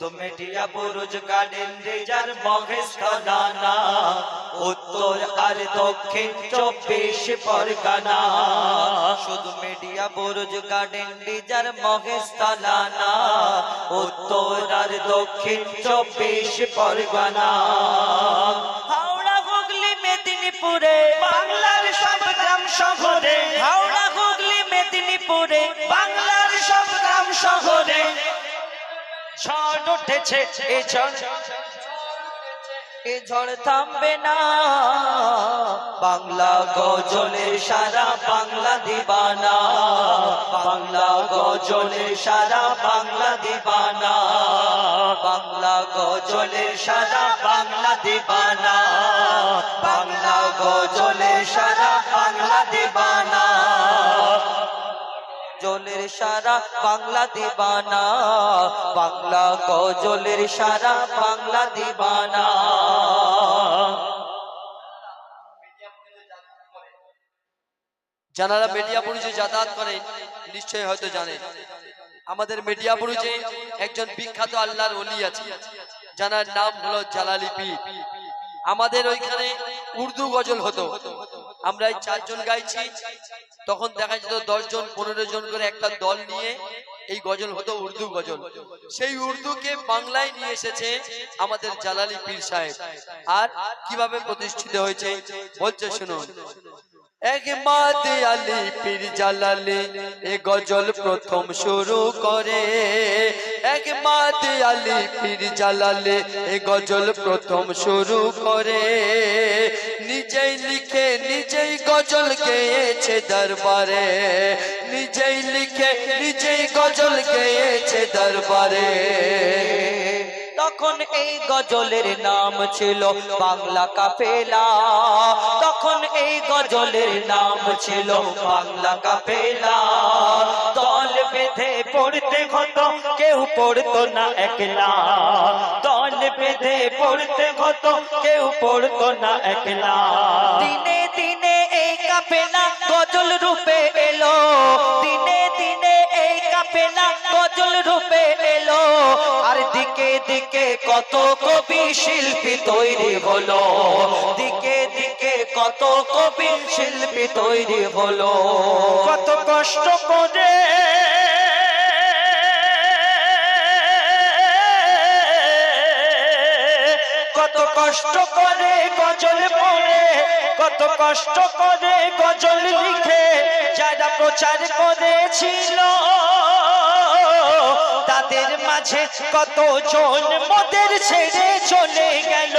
Media Buruj garden reach মহেশতলানা উত্তর আর দক্ষিণ চব্বিশ পরগনা। শুধু মিডিয়া বুরুজ গার্ডেন রেজার মহেশতলানা উত্তর আর দক্ষিণ চব্বিশ পরগনা। হাওড়া হুগলি মেদিনীপুরে বাংলার সব গ্রাম শহরে। হাওড়া হুগলি মেদিনীপুরে বাংলার সব গ্রাম শহরে। ঝড় উঠেছে, এ ঝড়। এ ঝড় থামবে না। বাংলা গজলের সারা বাংলা দিবানা। বাংলা গজলের সারা বাংলা দিবানা। বাংলা গজলের সারা বাংলা দিবানা। বাংলা গজলের সারা বাংলা দিবানা। গজলের সারা বাংলা দিবানা, বাংলা গজলের সারা বাংলা দিবানা। যারা মেডিয়াপুরুজে যাতায়াত করেন নিশ্চয়ই হয়তো জানেন আমাদের মেডিয়াপুরুজে একজন বিখ্যাত আল্লাহর অলি আছে যার নাম হলো জালালি আমাদের ওইখানে উর্দু গজল হতো। আমরা এই চারজন গাইছি তখন দেখা যেত দশ জন পনেরো জন করে একটা দল নিয়ে এই গজল হতো উর্দু গজল। সেই উর্দুকে বাংলায় নিয়ে এসেছে আমাদের জালালি পীর সাহেব। আর কীভাবে প্রতিষ্ঠিত হয়েছে? বলছে, শুনুন। এক মাতে আলী পীর জালালে এ গজল প্রথম শুরু করে। এক মাতে আলী পীর জালালে এ গজল প্রথম শুরু করে। গজল গেয়েছে দরবারে। নিজেই লিখে, নিজেই গজল গেয়েছে দরবারে। তখন এই গজলের নাম ছিল বাংলা কাফেলা তখন এই গজলের নাম ছিল বাংলা কাফেলা দল বেঁধে পড়তে হতো কেউ পড়তো না একলা। দল বেঁধে পড়তে হতো কেউ পড়তো না একলা। দিনে দিনে এই গজল রূপে এলো। দিনে দিনে এই কাপেনা গজল রূপে এলো। আর দিকে দিকে কত কবি শিল্পী তৈরি হলো। দিকে দিকে কত কবি শিল্পী তৈরি হলো। কত কষ্ট করে কত কষ্ট করে গজল পড়ে, কত কষ্ট করে গজল লিখে, যারা প্রচার করেছিল, তাদের মাঝে কত জন মদের ছেড়ে চলে গেল?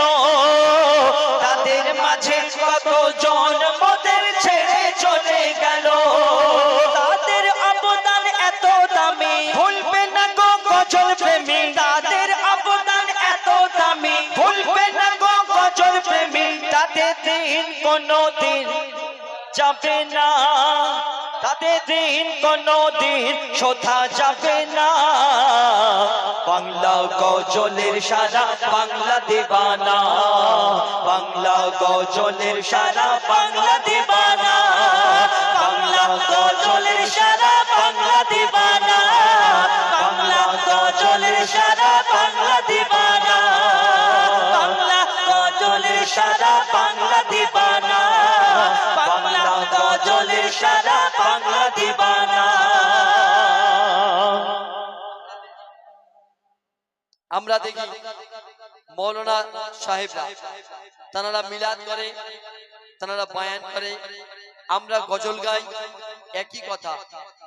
তাদের মাঝে কত জন মদের ছেড়ে যাবে না। তাদের দিন কোনো দিন শোধা যাবে না। বাংলা গজলের সারা, বাংলা দেবানা। বাংলা গজলের সারা, বাংলা দিবানা। বাংলা আমরা দেখি মৌলানা সাহেবরা তারা মিলাদ করে তারা বায়ান করে। আমরা গজল গাই, একই কথা।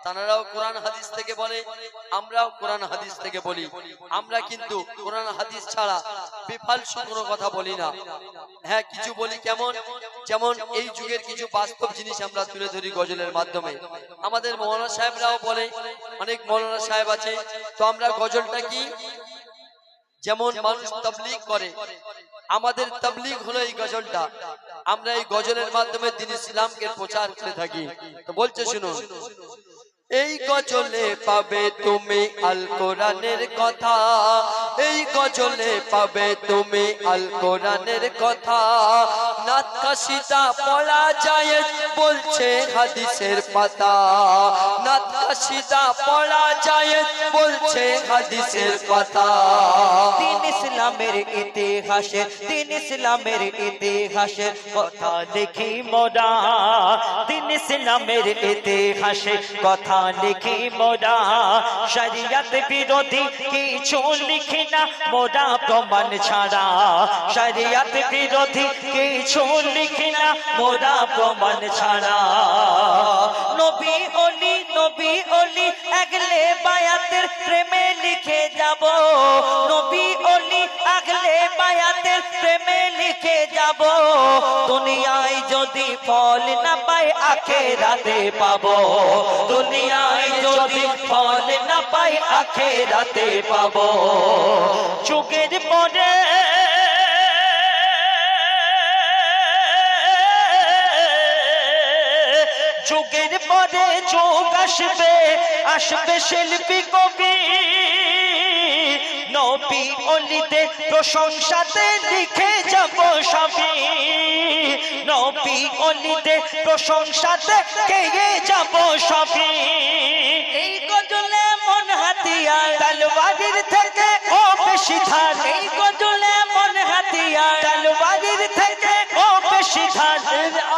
তারাও কোরআন হাদিস থেকে বলে, আমরাও কোরআন হাদিস থেকে বলি। আমরা কিন্তু কোরআন হাদিস ছাড়া বিফালসু কোনো কথা বলি না। হ্যাঁ কিছু বলি কেমন? যেমন এই যুগের কিছু বাস্তব জিনিস আমরা তুলে ধরি গজলের মাধ্যমে। আমাদের মৌলানা সাহেবরাও বলে, অনেক মৌলানা সাহেব আছে, তো আমরা গজলটা কি? যেমন মানুষ তবলিগ করে। আমাদের তবলিগ হলো এই গজলটা। আমরা এই গজলের মাধ্যমে দিন ইসলামকে প্রচার করে থাকি। তো বলছে, শুনুন। এই গজলে পাবে তুমি আল কোরআনের কথা। এই গজলে পাবে তুমি আল কোরআনের কথা। নাত কাশিদা পড়া যায়, বলছে হাদিসের পাতা। নাত কাশিদা পড়া যায়, বলছে হাদিসের কথা ইসলামের ইতিহাসে, দিন ইসলামের ইতিহাসে, কথা লিখি মোরা। দিন ইসলামের ইতিহাসে, কথা লিখি মোরা। শরিয়ত বিরোধী কিছু লিখি না মোরা প্রমাণ ছাড়া। শরিয়ত বিরোধী কিছু লিখি না মোরা প্রমাণ ছাড়া। নবী অলি নবী অলি যাব দুনিয়ায় যদি ফল না পাই, আখেরাতে পাবো। দুনিয়ায় যদি ফল না পাই, আখেরাতে পাবো। যুগের পরে যুগের পরে যোগ আসবে আসবে শিল্পী কবি। নবী অলিতে প্রশংসাতে লিখে যাব সবই। নবী অলিতে প্রশংসাতে গেয়ে যাব সবই। এই গজলে মন হাতিয়ার। তলবারির থেকে ও বেশি ধার। এই গজলে মন থেকে ও বেশি ধার।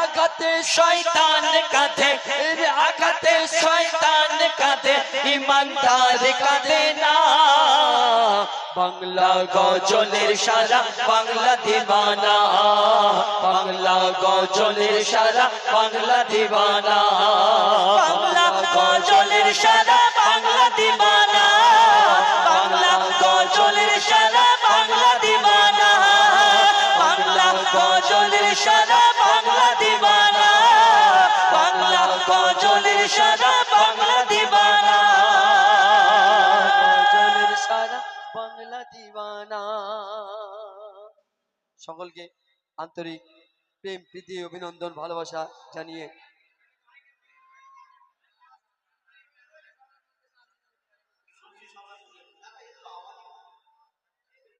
আঘাতে শয়তান কাঁধে। আঘাতে শয়তান কাঁধে ইমানদার কাঁধে না। বাংলা গজলের সারা, বাংলা দিবানা। বাংলা গজলের সারা, বাংলা দিবানা। বাংলা গজলের সারা, বাংলা দিবানা। সকলকে আন্তরিক প্রেম প্রীতি অভিনন্দন ভালোবাসা জানিয়ে